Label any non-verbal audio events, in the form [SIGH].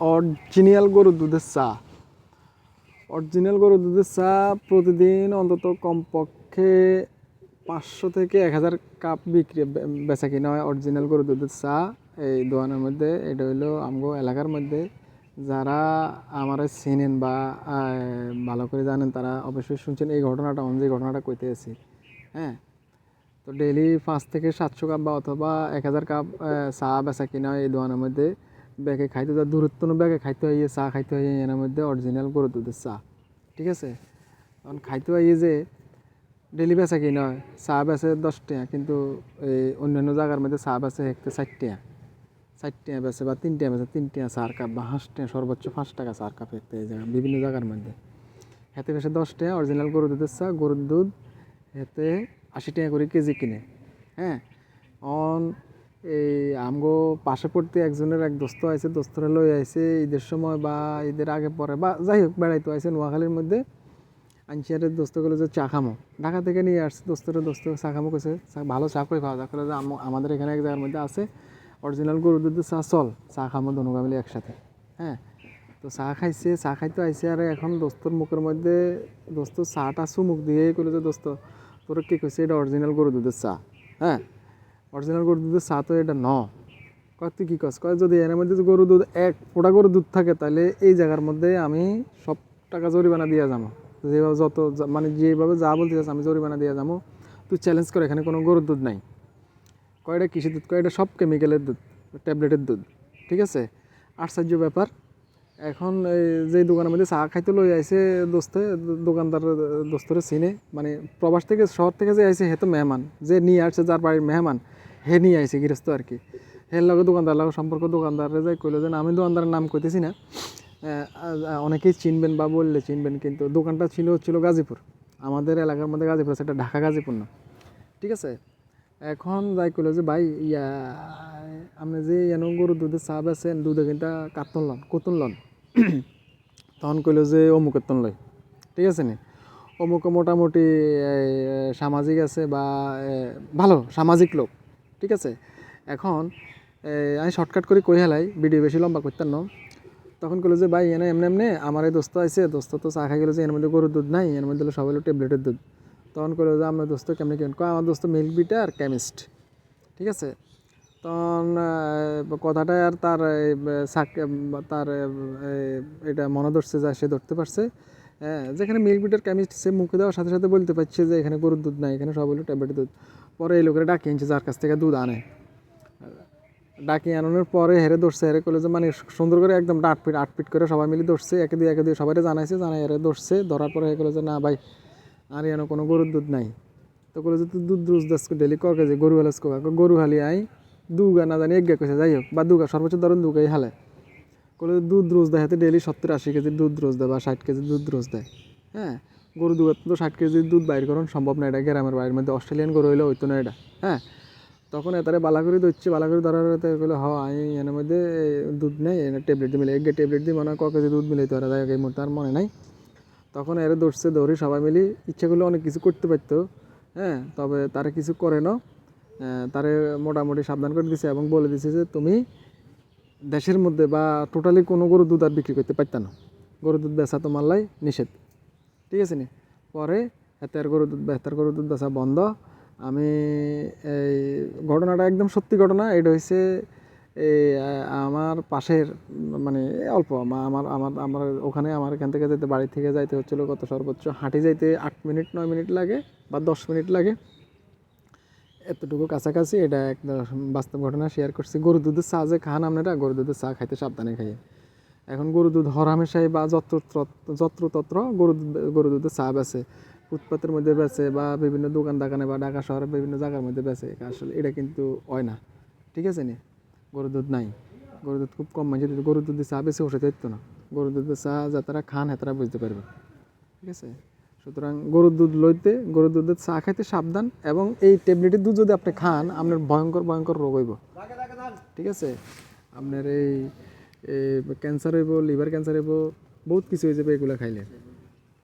Original গরুর দুধের চা। অরিজিনাল গরুর দুধের চা প্রতিদিন অন্তত কমপক্ষে পাঁচশো থেকে এক হাজার কাপ বিক্রি বেচা কিনা হয় অরিজিনাল গরুর দুধের চা। এই দোকানের মধ্যে, এটা হইল আমগো এলাকার মধ্যে। যারা আমার চেনেন বা ভালো করে জানেন, তারা অবশ্যই শুনছেন এই ঘটনাটা, আমি যে ঘটনাটা কইতে আছি। হ্যাঁ? তো ডেইলি পাঁচ থেকে সাতশো কাপ বা অথবা এক হাজার কাপ চা বেচা কিনা হয় এই দোকানের মধ্যে। ব্যাগে খাইতে যা, দূরত্ব ব্যাগে খাইতে হয় চা, খাইতে হয় এর মধ্যে অরিজিনাল গরুর দুধের চা, ঠিক আছে? তখন খাইতে হয় যে ডেলি বেচা কিনা হয়, চা বেচে দশ টাকা, কিন্তু এই অন্যান্য জায়গার মধ্যে চা বেচে হেঁকতে ষাট টাকা ষাট টাকা বেচে বা তিন টাকা বেচে, তিন টাকা চার কাপ বা হাঁস টাকা, সর্বোচ্চ পাঁচ টাকা চার কাপ হেঁকতে এই জায়গা বিভিন্ন জায়গার মধ্যে। হেতে বেশি দশ টাকা অরিজিনাল গরুর দুধের চা, গরুর দুধ হেতে আশি টাকা করে কেজি কিনে হ্যাঁ? অন এই আমগো পাশে পড়তে একজনের এক দোস্ত আছে দোস্তরা লই আইছে ঈদের সময় বা ঈদের আগে পরে বা যাই হোক, বেড়াইতে আইছে নোয়াখালীর মধ্যে। আনছিয়ারের দোস্তগুলো যে, চা খামো। ঢাকা থেকে নিয়ে আসছে দোস্তরা, দোস্ত চা খামো কইছে। চা, ভালো চা কই পাওয়া যায়? কইলো যে, আম- আমাদের এখানে এক জায়গার মধ্যে আছে, অরিজিনাল গরুর দুধের চা, চল, চা খামো দনুকা মিলে একসাথে। হ্যাঁ তো চা খাইছে, চা খাইতে আইছে আর এখন দোস্তর মুখের মধ্যে, দোস্ত চাটা চুমুক দিয়ে কইলো যে, দোস্ত, তোর কি কইছে এটা অরিজিনাল গরুর দুধের চা? হ্যাঁ অরিজিনাল গরুর দুধের তো এটা ন। কয়, তুই কী কস? কয়, যদি এর মধ্যে গরুর দুধ এক ফোটা গরুর দুধ থাকে, তাহলে এই জায়গার মধ্যে আমি সব টাকা জরিমানা দিয়ে যাব যেভাবে যত মানে যেভাবে যা বলতে চাস আমি জরিমানা দিয়ে যাব তুই চ্যালেঞ্জ করে, এখানে কোনো গরুর দুধ নাই। কয়টা কৃষি দুধ? কয়টা সব কেমিক্যালের দুধ ট্যাবলেটের দুধ, ঠিক আছে? আশ্চর্য ব্যাপার। এখন এই যে দোকানের মধ্যে চা খাইতে লই আইছে দোস্তে, দোকানদার, দোস্তরে চিনে মানে প্রবাস থেকে শহর থেকে যে আইসে হে তো মেহমান। যে নিয়ে আসছে যার বাড়ির মেহমান হে নিয়ে আইছে গৃহস্থ আর কি। হের লগে দোকানদার লগে সম্পর্ক দোকানদারে যাই কইলো যে আমি দোকানদারের নাম কইতেছি না। অনেকেই চিনবেন বা বললে চিনবেন, কিন্তু দোকানটা ছিল ছিল গাজীপুর। আমাদের এলাকার মধ্যে গাজীপুর আছে, এটা ঢাকা গাজীপুর না। ঠিক আছে? এখন যাই কইলো যে ভাই, ইয়া আপনি যে এন গরু দুধে চা বেছেন দুধে কিন্তু কাতন লন কতন লন। [CLEARS THROAT] তখন কইলো যে অমুকের তন লয় ঠিক আছে নি? অমুক মোটামুটি সামাজিক আছে বা ভালো, সামাজিক লোক। ঠিক আছে? এখন আমি শর্টকাট করে কই হেলাই? ভিডিও বেশি লম্বা করতাম না। তখন কইলো যে, ভাই, এনে এমনি এমনি আমার এই দোস্ত আছে দোস্ত তো চা খাই গেলো যে, এর মধ্যে গরুর দুধ নাই, এর মধ্যে সবাই হলো ট্যাবলেটের দুধ। তখন কইলো যে আমার দোস্ত কেমনি কেমন কয়, আমার দোস্ত মিল্ক বিটার কেমিস্ট ঠিক আছে? তখন কথাটা আর তার তার এটা মনে ধরছে যা, সে ধরতে পারছে। হ্যাঁ যেখানে মিল্ক বিটার কেমিস্ট সে মুখে দেওয়ার সাথে সাথে বলতে পারছে যে এখানে গরুর দুধ নাই, এখানে সব হলো ট্যাবলেটের দুধ। পরে এই লোকেরা ডাকিয়ে আনছে যার কাছ থেকে দুধ আনে। ডাকিয়ে আনানোর পরে হেরে ধরছে হেরে করলে যে মানে সুন্দর করে একদম আট ফিট, আট করে সবাই মিলে ধরছে একে দিয়ে একে দিয়ে সবাই জানাইছে, জানাই হেরে ধরছে ধরার পরে করল যে, না ভাই, আর এনে কোনো গরুর দুধ নাই। তো করল যে তুই দুধ রোজ দাস ডেলি ক যে গরু হালাস কোকা গরু হালি আই, দুগা না জানি এক গা কইছে, যাই হোক, বা দুগা সর্বোচ্চ ধরুন দুগাই হালে। করলে দুধ রোজ দেয় হাতে ডেলি সত্তর আশি কেজি দুধ রোজ দেয় বা ষাট কেজি দুধ রোজ দেয়। হ্যাঁ? গরু দুধ তো ষাট কেজি দুধ বাইর করানো সম্ভব না এটা গ্রামের বাড়ির মধ্যে অস্ট্রেলিয়ান গরু হইলে হইতো না এটা হ্যাঁ? তখন এতারে বালা করে দিচ্ছে বালা করে ধরার গেলে হ আমি এর মধ্যে দুধ নেই ট্যাবলেট দিয়ে মিলে এক ট্যাবলেট দিয়ে মনে হয় ক কেজি দুধ মিলাইতে পারে হোক, এই মুহূর্তে আর মনে নাই। তখন এর দৌড়ছে দৌড়ি সবাই মিলি ইচ্ছা করলে অনেক কিছু করতে পারতো হ্যাঁ? তবে তারা কিছু করে না তারে মোটামুটি সাবধান করে দিছে এবং বলে দিছে যে তুমি দেশের মধ্যে বা টোটালি কোনো গরু দুধ আর বিক্রি করতে পারত না। গরু দুধ বেচা তোমার লাই নিষেধ। ঠিক আছে নি? পরে হাতের গরু দুধ হাতের গরু দুধ বেচা বন্ধ। আমি এই ঘটনাটা একদম সত্যি ঘটনা। এটা হচ্ছে এই আমার পাশের মানে অল্প আমা- আমার আমার আমার ওখানে আমার এখান থেকে যেতে বাড়ি থেকে যাইতে হচ্ছিল কত সর্বোচ্চ হাঁটি যাইতে আট মিনিট, নয় মিনিট লাগে বা দশ মিনিট লাগে। এতটুকু কাছাকাছি, এটা একটা বাস্তব ঘটনা শেয়ার করছি। গরু দুধের চা যে খান আপনারা গরু দুধের চা খাইতে সাবধানে খাইয়ে। এখন গরু দুধ হরামেশাই বা যত্র যত্র তত্র গরু গরু দুধের চা বেছে ফুটপাতের মধ্যে বেছে বা বিভিন্ন দোকান দাকানে বা ঢাকা শহরের বিভিন্ন জায়গার মধ্যে বেছে আসলে, এটা কিন্তু হয় না। ঠিক আছে নি? গরু দুধ নাই। গরু দুধ খুব কম মানুষ গরু দুধের চা বেশি ওষুধ না। গরু দুধের চা যাতারা খান হেতারা বুঝতে পারবে। ঠিক আছে? সুতরাং গরুর দুধ লইতে, গরুর দুধের চা খাইতে সাবধান এবং এই ট্যাবলেটের দুধ যদি আপনি খান, আপনার ভয়ঙ্কর ভয়ঙ্কর রোগ হইব। ঠিক আছে? আপনার এই ক্যান্সার হইব লিভার ক্যান্সার হইব, বহুত কিছু হয়ে যাবে এগুলো খাইলে।